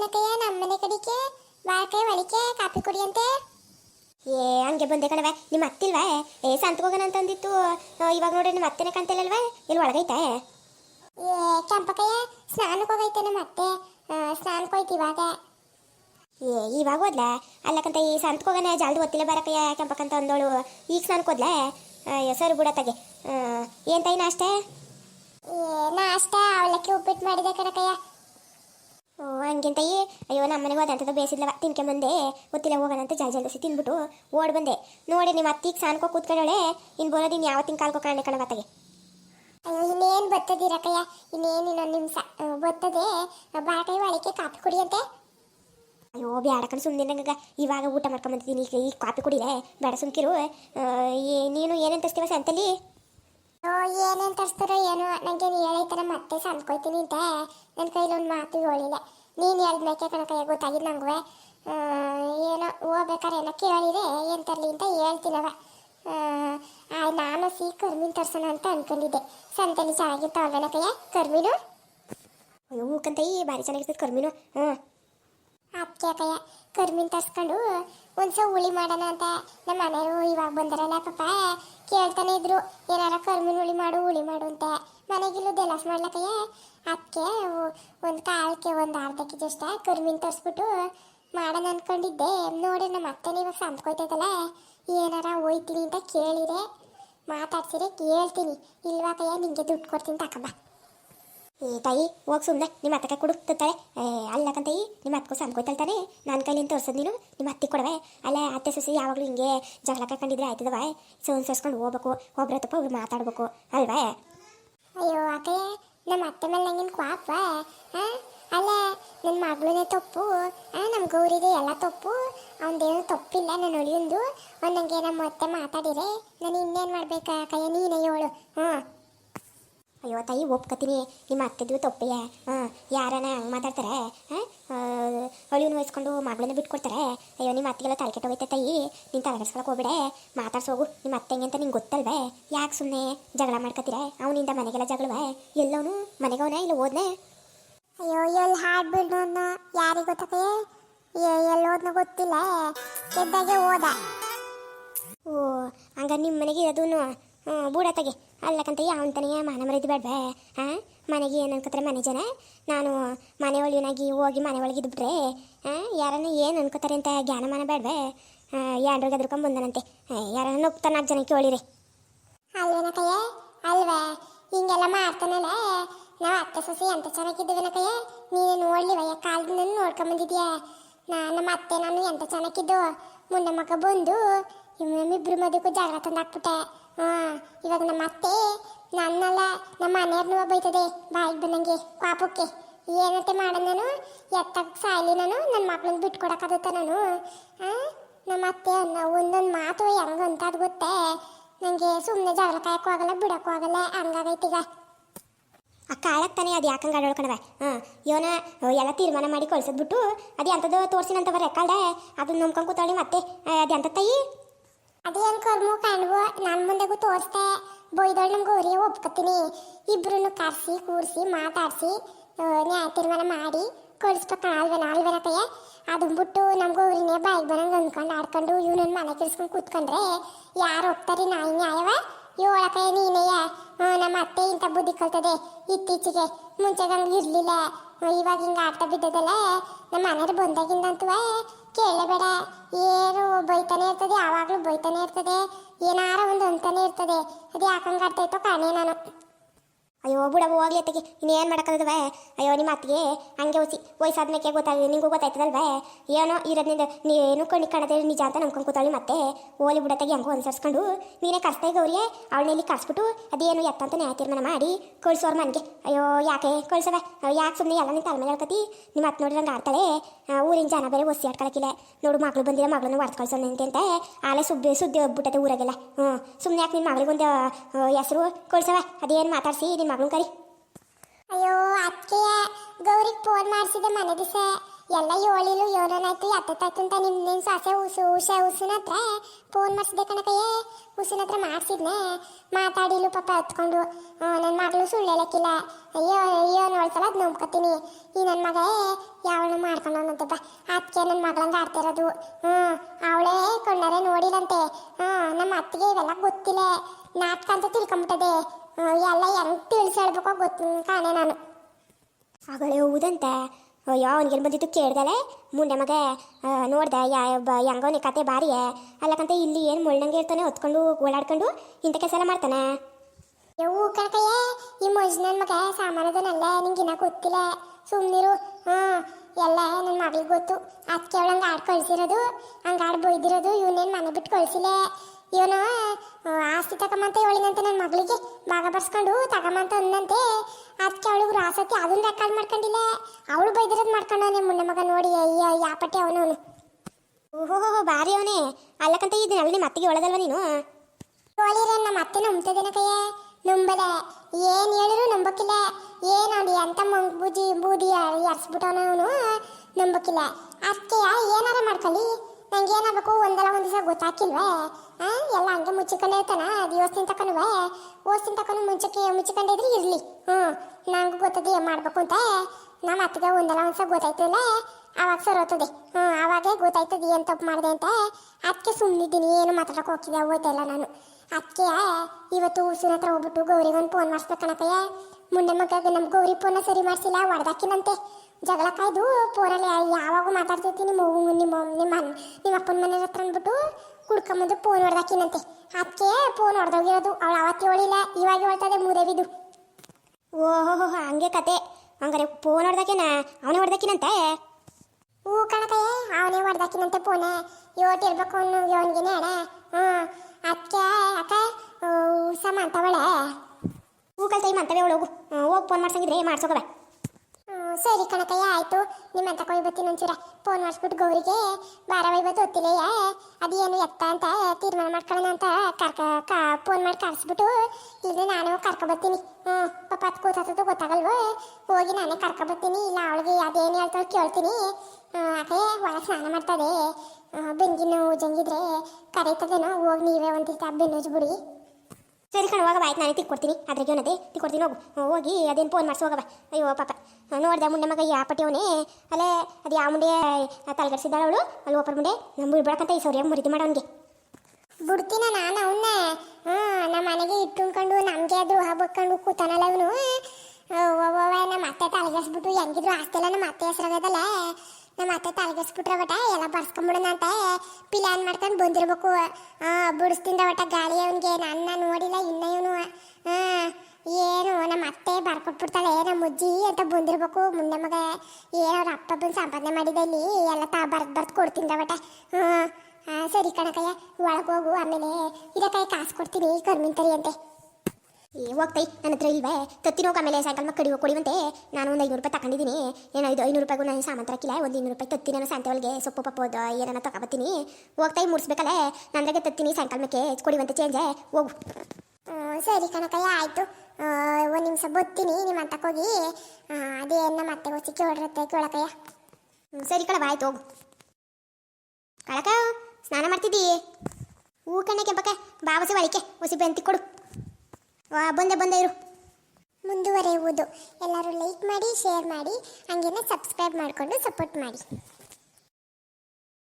ಏನಕ್ಕಯ್ಯ ನಮ್ಮನೆ ಕಡಿಕೆ ಬಾಳ್ಕಾಯಿ ಒಳಿಕೆ ಕಾಪಿ ಕುಡಿ ಅಂತೆ ಏ ಹಂಗೆ ಬಂದೆ ಕಣವೆ ನಿಮ್ಮ ಅತ್ತಿಲ್ವಾ? ಏ ಸಂತ ಹೋಗೋಣ ಅಂತಂದಿತ್ತು ಆ, ಇವಾಗ ನೋಡ್ರಿ ನಿಮ್ಮ ಅತ್ತೆನೇ ಕಾಣ್ತಿಲ್ಲಲ್ವಾ? ಇಲ್ಲಿ ಒಳಗೈತೆ? ಏ ಕೆಂಪಕ್ಕಯ್ಯ ಸ್ನಾನಕ್ಕೆ ಹೋಗೈತೆ ನಮ್ಮ ಅತ್ತೆ. ಸ್ನಾನಕ್ಕೆ ಹೋಯ್ತು ಇವಾಗ. ಏ ಇವಾಗ ಹೋದ್ಲ? ಅಲ್ಲಕ್ಕಂತ ಈ ಸಂತಕೋಗನ ಜಾಲ್ದು ಗೊತ್ತಿಲ್ಲ ಬರಕಯ್ಯ ಕೆಂಪಕ್ಕಂತ ಅಂದೋಳು. ಈಗ ಸ್ನಾನಕ್ಕೆ ಹೋದ್ಲ? ಹೆಸರು ಸರಿ ಬಿಡತ್ತಾಗೆ ಏನು ತಾಯಿ ನಾಷ್ಟೇ? ಏ ನಾಷ್ಟ ಅವಲಕ್ಕಿ ಉಪ್ಪಿಟ್ಟು ಮಾಡಿದೆ ಕಣಕಯ್ಯ. ಓ ಹಂಗಿಂತ ಈ ಅಯ್ಯೋ ನಮ್ಮ ಮನೆಗೆ ಹೋದಂಥದ್ದು ಬೇಸಿದ್ಲವ ತಿನ್ಕೊಂಬಂದೆ ಗೊತ್ತಿಲ್ಲ ಹೋಗೋಣ ಅಂತ ಜಲ್ ಜಲ್ದಸಿ ತಿನ್ಬಿಟ್ಟು ಓಡ್ ಬಂದೆ. ನೋಡಿ ನಿಮ್ಮ ಅತ್ತಿಗೆ ಸಾನ್ಕೋ ಕೂತ್ಕೊಂಡೋಳೆ ಇನ್ನು ಬರೋದು ಇನ್ನು ಯಾವತ್ತಿನ ಕಾಲ್ಕೋ ಕಾಣೆ ಕಣವತ್ತಾಗೆ ಅಯ್ಯೋ ಇನ್ನೇನು ಬರ್ತದಿರಕ್ಕಯ್ಯ ಇನ್ನೇನು ಇನ್ನೊಂದು ನಿಮಿಷ ಬರ್ತದೆ ಬಾಳ್ಕಾಯಿ ಒಳಕ್ಕೆ ಕಾಫಿ ಕುಡಿಯಂತೆ? ಅಯ್ಯೋ ಬ್ಯಾಡ ಕಣ್ ಸುಮ್ಮನೆ ಇವಾಗ ಊಟ ಮಾಡ್ಕೊಂಬಂದಿದ್ದೀನಿ ಈಗ ಈಗ ಕಾಪಿ ಕುಡಿಲೆ. ಬೇಡ ಸುಮ್ಕಿರು. ಏ- ನೀನು ಏನಂತ ಅಂತಲ್ಲಿ ಏನೇನು ತರಿಸ್ತಾರೋ ಏನೋ. ನನಗೆ ಥರ ಮತ್ತೆ ಸಂದ್ಕೊಯ್ತೀನಿ ಅಂತ ನನ್ನ ಕೈಲಿ ಒಂದು ಮಾತು ಹೇಳಿಲ್ಲ. ನೀನು ಹೇಳ್ಬೇಕೆ ಕಣಕಯ್ಯ ಗೊತ್ತಾಗಿದ್ದು ನನಗೂ ಏನೋ ಹೋಗ್ಬೇಕಾರೆ ಏನೋ ಕೇಳಿದೆ. ಏನು ತರಲಿ ಅಂತ ಹೇಳ್ತೀನವ. ಆ, ನಾನು ಸಿ ಕರ್ಮಿನ ತರ್ಸೋಣ ಅಂತ ಅನ್ಕೊಂಡಿದ್ದೆ. ಸಂತೆಲಿ ಚೆನ್ನಾಗಿತ್ತು ಅಲ್ವೇನಕಯ್ಯ ಕರ್ಮೀನು? ಅಯ್ಯೋ ಹೂಕಂತ ಈ ಭಾರಿ ಚೆನ್ನಾಗಿರ್ತದೆ ಕರ್ಮೀನು ಹಾಂ ಅದಕ್ಕೆ ಅಕ್ಕಯ್ಯ ಕರ್ಮೀನ್ ತರ್ಸ್ಕೊಂಡು ಒಂದ್ಸ ಹುಳಿ ಮಾಡೋಣ ಅಂತ. ನಮ್ಮ ಮನೆಯವರು ಇವಾಗ ಬಂದಾರಲ್ಲ ಪಾಪ. ಕೇಳ್ತಾನೆ ಇದ್ರು, ಏನಾರ ಕರ್ಮಿನ ಹುಳಿ ಮಾಡು ಹುಳಿ ಮಾಡು ಅಂತ. ಮನೆಗಿಲ್ಲು ದೆಲಾಸ್ ಮಾಡ್ಲಕ್ಕಯ್ಯ ಅದಕ್ಕೆ ಒಂದು ಕಾಲಕ್ಕೆ ಒಂದು ಅರ್ಧ ಕೆ ಜಿ ಕರ್ಮಿನ ತರಿಸ್ಬಿಟ್ಟು ಮಾಡೋಣ ಅಂದ್ಕೊಂಡಿದ್ದೆ ನೋಡಿ ನಮ್ಮ ಅತ್ತನೇ ಇವಾಗ ಸಂತ್ಕೊಯ್ತೈತಲ್ಲ ಏನಾರ ಹೋಯ್ತೀನಿ ಅಂತ ಕೇಳಿದೆ. ಮಾತಾಡ್ಸಿದ್ರೆ ಕೇಳ್ತೀನಿ. ಇಲ್ವಾ ಕಯ್ಯ ನಿಂಗೆ ದುಡ್ಡು ಕೊಡ್ತೀನಿ, ತಕೊಂಬ. ಏ, ತಾಯಿ, ಹೋಗಿ ಸುಮ್ಮನೆ ನಿಮ್ಮ ಅತ್ತಕ್ಕೆ ಕುಡುಕ್ತಾಳೆ ಏ ಅಲ್ಲಕಂತಯಿ ನಿಮ್ಮ ಅತ್ತಕ್ಕೂ ಅನ್ಕೋತಾಳ್ತಾನೆ ನನ್ನ ಕೈಲಿಂದ ತೋರ್ಸೋದು ನೀನು? ನಿಮ್ಮ ಅತ್ತಿ ಕೊಡವೆ. ಅಲ್ಲೇ ಅತ್ತೆ ಸೊಸಿ ಯಾವಾಗಲೂ ಹಿಂಗೆ ಜಗಳ ಕಂಡಿದ್ರೆ ಆಯ್ತದವ? ಸೋನ್ ಸರ್ಸ್ಕೊಂಡು ಹೋಗ್ಬೇಕು. ಒಬ್ರ ತಪ್ಪ ಒಬ್ರು ಮಾತಾಡ್ಬೇಕು. ಅಲ್ವಾ? ಅಯ್ಯೋ ಅಕ್ಕಯ್ಯ ನಮ್ಮ ಅತ್ತೆ ಮೇಲೆ ನಂಗೆ ಕ್ವಾಪ? ಅಲ್ಲ ನನ್ನ ಮಗಳೇ ತಪ್ಪು. ನಮ್ಮ ಗೌರಿಗೆ ಎಲ್ಲ ತಪ್ಪು. ಅವನದೇನು ತಪ್ಪಿಲ್ಲ ನನ್ನ ಒಳಿಯೊಂದು ಅವ್ನು ನಮ್ಮ ಅತ್ತೆ ಮಾತಾಡಿರೆ ನಾನು ಇನ್ನೇನು ಮಾಡ್ಬೇಕಾ, ಅಕ್ಕಯ್ಯ? ನೀನೇ ಹೇಳು. ಹಾಂ ಅಯ್ಯೋ ತಾಯಿ ಒಪ್ಕತೀನಿ. ನಿಮ್ಮ ಅತ್ತೆದು ತಪ್ಪೆಯ? ಹಾಂ ಯಾರನ ಹಂಗೆ ಮಾತಾಡ್ತಾರೆ? ಹಾಂ ಅಳಿಯನ್ನ ವಹಿಸ್ಕೊಂಡು ಮಗಳನ್ನ ಬಿಟ್ಕೊಡ್ತಾರೆ. ಅಯ್ಯೋ ನಿಮ್ಮ ಅತ್ತೆಗೆಲ್ಲ ತಲೆ ಕೆಟ್ಟೋಗೈತೆ ತಾಯಿ. ನೀನು ತಲೆಗೆಡ್ಸ್ಕೊಳಕ್ಕೆ ಹೋಗ್ಬೇಡೆ. ಮಾತಾಡ್ಸೋಗು ನಿಮ್ಮ ಅತ್ತೆ ಹೆಂಗೆ ಅಂತ ನಿಂಗೆ ಗೊತ್ತಲ್ವೇ? ಯಾಕೆ ಸುಮ್ಮನೆ ಜಗಳ ಮಾಡ್ಕೊತೀರ ಅವನಿಂದ ಮನೆಗೆಲ್ಲ ಜಗಳವೇ? ಎಲ್ಲವನು ಮನೆಗವನ ಇಲ್ಲ ಓದ್ನೆ ಅಯ್ಯೋ ಎಲ್ಲಿ ಹಾಡು ಬಿಡೋನು ಯಾರಿಗೆ ಗೊತ್ತಕ್ಕಯ್ಯ ಎಲ್ಲಿ ಓದ್ನೋ ಗೊತ್ತಿಲ್ಲ. ಎದ್ದಾಗೆ ಓದ ಓ ಹಂಗ ನಿಮ್ಮ ಮನೆಗೆ ಇರೋದು ಹ್ಞೂ ಬೂಡತ್ತಾಗೆ ಅಲ್ಲಕ್ಕಂತ ಯಾವಂತಾನೆ ಮಾನ ಮರಿದು ಬೇಡ್ವೆ? ಹಾಂ ಮನೆಗೆ ಏನು ಅನ್ಕೋತಾರೆ ಮನೆ ನಾನು ಮನೆ ಒಳಗಿನಾಗಿ ಹೋಗಿ ಮನೆ ಒಳಗೆ ಇದ್ಬಿಟ್ರೆ ಹಾಂ ಯಾರನ್ನ ಏನು ಅನ್ಕೋತಾರೆ ಅಂತ ಜ್ಞಾನ ಮಾನ ಬೇಡ್ವೆ ಯಾಂಡ್ರಿಗೆ ಎದ್ರುಕೊಂಡ್ ಬಂದನಂತೆ. ಯಾರನ್ನ ನುಗ್ತಾ ನಾಲ್ಕು ಜನಕ್ಕೆ ಕೇಳಿರಿ ಅಲ್ವೇನಕಯ್ಯ ಅಲ್ವೇ? ಹಿಂಗೆಲ್ಲ ಮಾಡ್ತಾನಲ್ಲ? ನಾವು ಅತ್ತೆ ಸೊಸೆ ಎಂತ ಚೆನ್ನಾಗಿದ್ದೀವನಕಯ್ಯ ನೀನು ನೋಡ್ಲಿವಯ್ಯ ಕಾಲದಿಂದ ನೋಡ್ಕೊಂಬಂದಿದ್ಯಾ ನಾ, ನಮ್ಮ ಅತ್ತೆ ನಾನು ಎಂತ ಚೆನ್ನಾಗಿದ್ದು? ಮುಂದೆ ಮಗ ಬಂದು ನಮ್ಮಿಬ್ರು ಮದುವೆಗೂ ಜಗಳ ತಂದಾಕ್ಬಿಟ್ಟೆ. ಹಾಂ ಇವಾಗ ನಮ್ಮ ಅತ್ತೆ ನನ್ನಲ್ಲ, ನಮ್ಮ ಮನೆಯವ್ರನ್ನೂ ಬೈತದೆ ಬಾಯಿಗೆ ಬಂದಂಗೆ ಪಾಪಕ್ಕೆ. ಏನಂತೆ ಮಾಡೋದು ನಾನು? ಎತ್ತಕ್ಕೆ ಸಾಯ್ಲಿ ನಾನು ನನ್ನ ಮಕ್ಳನ್ನ ಬಿಟ್ಕೊಡಕ್ಕಾಗುತ್ತ ನಾನು? ನಮ್ಮ ಅತ್ತೆ ಅನ್ನ ಒಂದೊಂದು ಮಾತು ಹೆಂಗ ಅಂತ ಅದು ಗೊತ್ತೇ? ನನಗೆ ಸುಮ್ಮನೆ ಜಗಳ ಕಾಯಕ್ಕೂ ಆಗಲ್ಲ, ಬಿಡಕ್ಕೂ ಆಗಲ್ಲ. ಹಂಗಾಗೈತೀಗ ಕಾಳಕ್ಕೆ ತಾನೇ ಅದು ಯಾಕಂಗೆ ಆಡೋಳ್ಕಣವೆ ಹಾಂ ಇವನ ಎಲ್ಲ ತೀರ್ಮಾನ ಮಾಡಿ ಕಳ್ಸದ್ಬಿಟ್ಟು ಅದು ಎಂಥದ್ದು ತೋರಿಸಿನಂತ ಬರ ಕಾಳ್ದೆ. ಅದನ್ನ ನಂಬ್ಕೊಂಡು ಕೂತಾಳಿ ಮತ್ತೆ ಅದು ಎಂಥ ತಾಯಿ? ಅದೇ ಕಾಣ್ವು ನನ್ನ ಮುಂದೆಗೂ ತೋರಿಸ್ದೆ. ಬೈದೋಳು ನಮ್ಗೆ ಊರಿಗೆ ಒಪ್ಕೊತೀನಿ. ಇಬ್ರು ಕರೆಸಿ, ಕೂರಿಸಿ, ಮಾತಾಡಿಸಿ ನ್ಯಾಯ ತೀರ್ಮಾನ ಮಾಡಿ ಕಳಿಸ್ಬೇಕು ಅಲ್ವೇನ ಅಲ್ವೇನಕಯ್ಯ ಅದು ಬಿಟ್ಟು ನಮ್ಗೆ ಊರಿನೇ ಬಾಯಿಗೆ ಬರಂಗೆ ಅಂದ್ಕೊಂಡು ಆಡ್ಕೊಂಡು ಇವನನ್ನ ಮನೆ ಕೆಲ್ಸ್ಕೊಂಡು ಕೂತ್ಕೊಂಡ್ರೆ ಯಾರು ಹೋಗ್ತಾರೆ ನಾಯಿ ನ್ಯಾಯವ? ಏಳಕಯ್ಯ ನೀನೆಯ? ನಮ್ಮ ಅತ್ತೆ ಇಂಥ ಬುದ್ಧಿ ಕಲ್ತದೆ. ಇತ್ತೀಚೆಗೆ ಮುಂಚೆ ಹಂಗೆ ಇರಲಿಲ್ಲ. ಇವಾಗ ಹಿಂಗೆ ಆಡ್ತಾ ಬಿದ್ದದಲ್ಲ ನಮ್ಮ ಮನೆಯವ್ರು ಬಂದಾಗಿಂದಂತೂ ಕೇಳಬೇಡ. ಏನು ಬೈತಾನೆ ಇರ್ತದೆ, ಯಾವಾಗಲೂ ಬೈತಾನೆ ಇರ್ತದೆ. ಏನಾರ ಒಂದು ಅಂತಾನೆ ಇರ್ತದೆ. ಅದು ಯಾಕಂಗೆ ಆಡ್ತೈತೋ ಕಾಣೆ ನಾನು. ಅಯ್ಯೋ ಬಿಡವು ಹೋಗ್ಲಿ ಅತ್ತಿಗೆ. ಏನು ಮಾಡೋಕ್ಕದಲ್ವೇ ಅಯ್ಯೋ, ನಿಮ್ಮ ಅತ್ತಿಗೆ ಹಂಗೆ ಹೊಸಿ ವಯಸ್ಸಾದ್ಮೇಲೆ ಗೊತ್ತಾಗಿದೆ ನಿಂಗೂ ಗೊತ್ತಾಯ್ತದಲ್ವೇ ಏನೋ ಇರೋದ್ನಿಂದ ನೀನು ಕಣ್ಣಿ ಕಾಣದೆ ನಿಜ ಅಂತ ನಂಬ್ಕೊಂಡು ಕೂತಾಳಿ ಮತ್ತೆ. ಓಲಿ ಬಿಡತ್ತಾಗಿ ಹಂಗೆ ಅನುಸರಿಸ್ಕೊಂಡು. ನೀನೇ ಕರ್ಸ್ತಾ ಗೌರಿಗೆ ಅವಳನ್ನೆಲ್ಲಿ ಕರ್ಸ್ಬಿಟ್ಟು ಅದೇನು ಎತ್ತ ಅಂತ ನ್ಯಾಯ ತೀರ್ಮಾನ ಮಾಡಿ ಕಳ್ಸೋರು ಮನೆಗೆ. ಅಯ್ಯೋ, ಯಾಕೆ ಕಳ್ಸವೆ ಯಾಕೆ ಸುಮ್ಮನೆ ಎಲ್ಲ ನಿನ್ನ ತಲೆ ಮೇಲೆ ಹೇಳ್ಕತಿ? ನಿಮ್ಮ ಅತ್ತೆ ನೋಡ್ರಿ ಹಂಗೆ ಆಡ್ತಾಳೆ. ಊರಿನ ಜನ ಬೇರೆ ಒಸಿ ಆಡ್ಕೊಳಕಿಲ್ಲ. ನೋಡು, ಮಗಳು ಬಂದಿಲ್ಲ ಮಗಳನ್ನು ಹೊರ್ತು ಕಳ್ಸೋಣ ಅಂತ. ಆಲೆ ಸುಬ್ಬಿ ಸುದ್ದಿ ಹೋಗ್ಬಿಟ್ಟತೆ ಊರಾಗೆಲ್ಲ. ಹ್ಞೂ ಸುಮ್ಮನೆ ಯಾಕೆ ನಿನ್ನ ಮಗಳಿಗೊಂದು ಹೆಸರು ಕಳ್ಸವೆ ಅದೇನು ಮಾತಾಡಿಸಿ? ನಿನ್ನ ಮಗಳನ್ನ ಕರಿ. ಅಯ್ಯೋ ಅದಕ್ಕೆ ಗೌರಿಗೆ ಫೋನ್ ಮಾಡಿಸಿದೆ ಮನೆ ದಿವಸ. ಎಲ್ಲ ಏಳಿಲು ಏನೇನಾಯ್ತು ಎತ್ತಾಯ್ತು ಅಂತ ನಿಮ್ಮ ನಿನ್ ಸಾಸೆ ಉಸು ಉಷ ಉಸಿನ ಹತ್ರ ಫೋನ್ ಮಾಡಿಸಿದೆ ಕಣಕಯ್ಯೇ. ಉಸಿನ ಹತ್ರ ಮಾಡಿಸಿದ್ನೆ. ಮಾತಾಡಿಲು ಪಾಪ ಹತ್ಕೊಂಡು ನನ್ನ ಮಗಳು ಸುಳ್ಳು ಅಯ್ಯೋ ಅಯ್ಯೋ ನೋಡ್ಸಲ ಅದು ನಂಬ್ಕೊತೀನಿ. ಈ ನನ್ನ ಮಗ ಯಾವಳು ಮಾಡ್ಕೊಂಡವನಂತೆ ಬಾ. ಅದಕ್ಕೆ ನನ್ನ ಮಗಳಂಗೆ ಆಡ್ತಿರೋದು. ಹ್ಞೂ, ಅವಳೇ ಕೊಂಡರೆ ನೋಡಿಲ್ಲಂತೆ ಹ್ಞೂ, ನಮ್ಮ ಅತ್ತಿಗೆ ಇವೆಲ್ಲ ಗೊತ್ತಿಲ್ಲ. ನಾಟಕ ಅಂತ ತಿಳ್ಕೊಂಬಿಟ್ಟದೆ. ಎಲ್ಲ ಎಂತ ತಿಳಿಸಿ ಹೇಳ್ಬೇಕೋ ಗೊತ್ತು ಕಾಣೆ ನಾನು. ಆಗಳೇ ಹೌದಂತೆ? ಅಯ್ಯೋ ಅವನಿಗೆ ಬಂದಿತ್ತು ಕೇಳ್ದಲೆ? ಮುಂಡೆ ಮಗ ನೋಡ್ದೆ, ಯಾ ಹೆಂಗವನಿ ಕತೆ ಬಾರಿಯೇ? ಅಲ್ಲಕಂತ ಇಲ್ಲಿ ಏನು ಮುಳ್ಳಂಗೆ ಇರ್ತಾನೆ ಹೊತ್ಕೊಂಡು ಓಡಾಡ್ಕೊಂಡು ಇಂಥ ಕೆಲಸ ಎಲ್ಲ ಮಾಡ್ತಾನೆ? ಯವ್ವು, ಕಣಕಯ್ಯ, ಈ ಮೊಜ್ನನ್ ಮಗ ಸಾಮಾನದನಲ್ಲ ಇನ್ನ ಗೊತ್ತಿಲ್ಲ. ಸುಮ್ಮನಿರು ಹಾಂ ಎಲ್ಲ ನನ್ನ ಮಗಳಿಗೆ ಗೊತ್ತು. ಅದಕ್ಕೆ ಅವಳಂಗೆ ಆಡ್ ಕಳ್ಸಿರೋದು ಹಂಗೆ ಆಡ್ ಇವನೇನು ಮನೆ ಬಿಟ್ಟು ಕಳ್ಸಿಲ್ಲ. ಇವನು ಆಸ್ತಿ ತಗೊಂಬಂತ ಹೇಳಿದಂತೆ ನನ್ನ ಮಗಳಿಗೆ. ಭಾಗ ಬರ್ಸ್ಕೊಂಡು ತಗೊಂಬಂತ ಅಂದಂತೆ ಅದಕ್ಕೆ ಅವಳಿಗೆ ರಾಸತಿ ಅದನ್ನ ರೆಕಾರ್ಡ್ ಮಾಡ್ಕೊಂಡಿಲ್ಲ. ಅವಳು ಬೈದಿರೋದು ಮಾಡ್ಕೊಂಡವನೆ ಮುನ್ನ ಮಗ ನೋಡಿ. ಅಯ್ಯ ಯಾಪಟ್ಟೆ ಅವನು ಓಹೋ ಬಾರಿ ಅವನೇ. ಅಲ್ಲಕಂತ ಇದನ್ನೆಲ್ಲ ನಿಮ್ಮ ಅತ್ತಿಗೆ ಒಳಗಲ್ವ ನೀನು? ಹೋಳಿರ ನಮ್ಮ ಅತ್ತೆ ನಂಬ್ತದೇನ ಕೈಯ. ನಂಬಲೆ. ಏನು ಹೇಳಿದ್ರು ನಂಬಕ್ಕಿಲ್ಲ ಏನು ಅಂತ ಮಂಗ್ ಬೂದಿ ಬೂದಿ ಎರ್ಸ್ಬಿಟ್ಟವನ ಅವನು. ನಂಬಕ್ಕಿಲ್ಲ ಅತ್ತೆಯ ಏನಾರ ಮಾಡ್ಕೊಳ್ಳಿ ನಂಗೆ ಏನಾಗಬೇಕು? ಒಂದಲ್ಲ ಒಂದು ದಿವಸ ಗೊತ್ತಾಕಿಲ್ವೇ? ಎಲ್ಲ ಹಂಗೆ ಮುಚ್ಚಿಕೊಂಡೇ ಇರ್ತಾನ ದಿವಸದಿಂದ ತಕೊಂಡುವೆ ಓಸ್ತಿನ ತಕೊಂಡು ಮುಂಚಕ್ಕೆ ಮುಚ್ಚಿಕೊಂಡಿದ್ರೆ ಇರ್ಲಿ. ಹ್ಞೂ ನಂಗೂ ಗೊತ್ತದೆ ಏನ್ ಮಾಡಬೇಕು ಅಂತ. ನಮ್ಮ ಅತ್ತಿಗೆ ಒಂದಲ್ಲ ಒಂದ್ಸಲ ಗೊತ್ತಾಯ್ತಲ್ಲ ಅವಾಗ ಸರೋತದೆ ಹ್ಞೂ ಅವಾಗೇ ಗೊತ್ತಾಯ್ತದೆ ಏನು ತಪ್ಪು ಮಾಡಿದೆ ಅಂತ. ಅದಕ್ಕೆ ಸುಮ್ಮನಿದ್ದೀನಿ ಏನು ಮಾತಾಡಕ್ಕೆ ಹೋಗ್ತಿದ್ದೆ ಹೋಯ್ತಲ್ಲ ನಾನು. ಅದಕ್ಕೆ ಇವತ್ತು ಉಸಿನ ಹತ್ರ ಹೋಗ್ಬಿಟ್ಟು ಗೌರಿಗೊಂದು ಫೋನ್ ಮಾಡಿಸ್ಬೇಕು ಕಣಕಯ್ಯ ಮುಂದೆ ಮಗ ನಮ್ಮ ಗೌರಿ ಫೋನ ಸರಿ ಮಾಡಿಸಿಲ್ಲ ಹೊಡೆದಾಕಿನಂತೆ ಜಗಳ ಕಾಯ್ದು ಪೋರಲ್ಲಿ ಯಾವಾಗ ಮಾತಾಡ್ತೈತಿ ನಿಮ್ಮ ನಿಮ್ಮ ನಿಮ್ಮ ನಿಮ್ಮ ಅಪ್ಪನ ಮನೆ ಹತ್ರ ಅಂದ್ಬಿಟ್ಟು ಕುಡ್ಕೊಂಬಂದು ಫೋನ್ ಹೊಡೆದಾಕಿನಂತೆ ಅದಕ್ಕೆ ಫೋನ್ ಹೊಡೆದೋಗಿರೋದು. ಅವಳು ಅವತ್ತು ಹೇಳಿಲ್ಲ, ಇವಾಗ ಹೇಳ್ತದೆ ಮೂದೇವಿದು. ಓಹೋ ಹಂಗೆ ಕತೆ. ಹಂಗಾರೆ ಫೋನ್ ಹೊಡ್ದಕ್ಕೇನ ಅವನೇ ಹೊಡ್ದಕ್ಕಿನಂತೆ ಹೂ ಕಣಕಯ್ಯ ಅವನೇ ಹೊಡೆದಾಕಿನಂತೆ ಫೋನೆ ಇವತ್ತು ಇರ್ಬೇಕು ಅವನು ಇವನಿಗೆ ಅಣ್ಣ ಹ್ಞೂ. ಅದಕ್ಕೆ ಅಕ್ಕ ಸಮ ಅಂತವಳೆ ಹೂ ಕಲ್ತೈ ಮಂತವೇ ಒಳಗು. ಹೋಗಿ ಫೋನ್ ಮಾಡ್ಸಂಗಿದ್ರೆ ಮಾಡ್ಸೋಕವೆ ಸರಿ ಕಣಕಯ್ಯ ಆಯ್ತು. ನಿಮ್ಮಂತ ಕೊಯ್ ಬತ್ತೀನಿ ಒಂಚೂರ. ಫೋನ್ ಮಾಡಿಸ್ಬಿಟ್ಟು ಗೌರಿಗೆ ಬಾರವ ಇವತ್ತು ಗೊತ್ತಿಲ್ಲಯ್ಯ ಅದೇನು ಎತ್ತ ಅಂತ ತೀರ್ಮಾನ ಮಾಡ್ಕೊಳ್ಳೋಣ ಅಂತ ಕರ್ಕ, ಕಾ ಫೋನ್ ಮಾಡಿ ಕರ್ಸ್ಬಿಟ್ಟು ಇಲ್ಲದೆ ನಾನು ಕರ್ಕೊ ಬರ್ತೀನಿ ಹ್ಞೂ, ಪಾಪ ಅದು ಕೂತದ್ದು ಗೊತ್ತಾಗಲ್ವ? ಹೋಗಿ ನಾನೇ ಕರ್ಕೊ ಬರ್ತೀನಿ ಇಲ್ಲ ಅವಳಿಗೆ ಅದೇನು ಹೇಳ್ತಾಳೆ ಕೇಳ್ತೀನಿ. ಅದೇ ಒಳಗೆ ಸ್ನಾನ ಮಾಡ್ತದೆ. ಬೆಂಗಿನ ಜಂಗಿದ್ರೆ ಕರೀತದೇನೋ, ಹೋಗಿ ನೀವೇ ಒಂದಿಷ್ಟು ಬೆನ್ನೋಜ್ ಬಿಡಿ. ಸರಿ ಕಣ ಹೋಗವ ಆಯ್ತು, ನಾನೇ ತಿಕ್ಕೊಡ್ತೀನಿ. ಅದ್ರಾಗೆ ಏನದೆ? ತಿಕ್ಕೊಡ್ತೀನಿ, ಹೋಗು. ಹೋಗಿ ಅದೇನು ಫೋನ್ ಮಾಡಿಸಿ ಹೋಗವ ಅಯ್ಯೋ, ಪಾಪ. ನೋಡ್ದೆ ಮುಂಡೆ ಮಗ ಯಾ ಪಟ್ಟಿಯವನೇ ಅಲ್ಲೇ, ಅದು ಯಾವ ಮುಂಡೆ ತಲೆಗಡ್ಸಿದ್ದಾಳೆ ಅವಳು? ಅಲ್ಲಿ ಒಬ್ಬರ ಮುಂಡೆ ನಮ್ಮ ಬಿಡ್ಬೇಕಂತ ಈ ಸೌರ್ಯ ಮುರಿದು ಮಾಡೋನ್ಗೆ ಬಿಡ್ತೀನ ನಾನು ಅವನ್ನ. ಹ್ಞೂ ನಮ್ಮ ಮನೆಗೆ ಇಟ್ಟುಕೊಂಡು ನಮಗೆ ಆದರೂ ಹಬ್ಬಕ್ಕೊಂಡು ಕೂತಾನಲ್ಲ ಇವನು ನಮ್ಮ ಅತ್ತೆ ತಲೆಗೆಸ್ಬಿಟ್ಟು ಹೆಂಗಿದ್ರು ಆಸ್ತಿಲ್ಲ ನಮ್ಮ ಅತ್ತೆ ಹೆಸ್ರಾಗದಲ್ಲ ನಮ್ಮ ಅತ್ತೆ ತಲೆಗೆಸ್ಬಿಟ್ರೆ ಬಟ ಎಲ್ಲ ಬರ್ಸ್ಕೊಂಬಿಡೋಣ ಅಂತ ಪ್ಲಾನ್ ಮಾಡ್ಕೊಂಡು ಬಂದಿರ್ಬೇಕು. ಬಿಡಿಸ್ತಿಂದ ಬಟ ಗಾಳಿ ಅವನಿಗೆ ನನ್ನ ನೋಡಿಲ್ಲ ಇನ್ನ ಇವನು ಏನು ನಮ್ಮ ಅತ್ತೆ ಬರ್ಕೊಟ್ಬಿಡ್ತಾಳೆ ನಮ್ಮ ಅಜ್ಜಿ ಅಂತ ಬಂದಿರ್ಬೇಕು. ಮುಂದೆ ಮಗ ಏನೋ ಅವ್ರ ಅಪ್ಪ ಬಂದು ಸಂಪಾದನೆ ಮಾಡಿದ ಇಲ್ಲಿ ಎಲ್ಲ ತಾ ಬರ್ದು ಬರ್ದು ಕೊಡ್ತಿಂದ ಹ್ಞೂ ಆ, ಸರಿ ಕಣಕಯ್ಯ ಒಳಗೆ ಹೋಗು ಆಮೇಲೆ ಇದಕ್ಕಾಗಿ ಕಾಸು ಕೊಡ್ತೀನಿ ಕರ್ಮಿನ್ ತರಿ ಅಂತೆ. ಏ ಹೋಗ್ತೈ. ನನ್ನ ಹತ್ರ ಇಲ್ವೇ? ತತ್ತಿನೋಕ ಮೇಲೆ ಆಮೇಲೆ ಸಾಯಂಕಾಲ ಮಕ್ಕ ಕಡಿಯೋ ಕೊಡಿವಂತೆ. ನಾನು ಒಂದು ಐನೂರು ರೂಪಾಯಿ ತಗೊಂಡಿದ್ದೀನಿ ಏನೋ ಐದು ಐನೂರು ರೂಪಾಯಿಗೂ ನಾನು ಸಾಮಾನು ತರಕಿಲ್ಲ. ಒಂದು ಇನ್ನೂರು ರೂಪಾಯಿ ತತ್ತಿ ನಾನು ಒಳಗೆ ಸೊಪ್ಪು ಪಪ್ಪು ಏನಾನ ತಗೊಬತ್ತೀನಿ. ಹೋಗ್ತಾಯಿ ಮುಡಿಸ್ಬೇಕಲ್ಲ ನಂದ್ರಾಗೆ ತತ್ತೀನಿ ಸಾಯಂಕಾಲ ಮಕ್ಕೆ ಕೊಡಿವಂತೆ ಚೇಂಜೆ ಹೋಗು. ಸರಿ ಕಣಕಯ್ಯ ಆಯಿತು. ಒಂದು ನಿಮಿಷ ಬತ್ತೀನಿ ನಿಮ್ಮ ಅಂತಕ್ಕೆ ಹೋಗಿ. ಆ, ಅದೇ ಎಲ್ಲ ಮತ್ತೆ ಹೊಸಿ ಕೇಳಿರುತ್ತೆ ಕೇಳಕಯ್ಯ. ಸರಿ ಕಳವ ಆಯ್ತು ಹೋಗು. ಕಳಕ ಸ್ನಾನ ಮಾಡ್ತಿದ್ದೀ? ಹೂ ಕಣ್ಣೆ ಕೆಂಪಕ್ಕೆ ಬಾವಸಿ ಒಳಿಕೆ ಹೊಸಿ ಬೆಂತಿ ಕೊಡು. ಬಂದೆ ಬಂದೆ ಇರು. ಮುಂದುವರೆಯುವುದು. ಎಲ್ಲರೂ ಲೈಕ್ ಮಾಡಿ ಶೇರ್ ಮಾಡಿ ಹಂಗೇನೆ ಸಬ್ಸ್ಕ್ರೈಬ್ ಮಾಡಿಕೊಂಡು ಸಪೋರ್ಟ್ ಮಾಡಿ.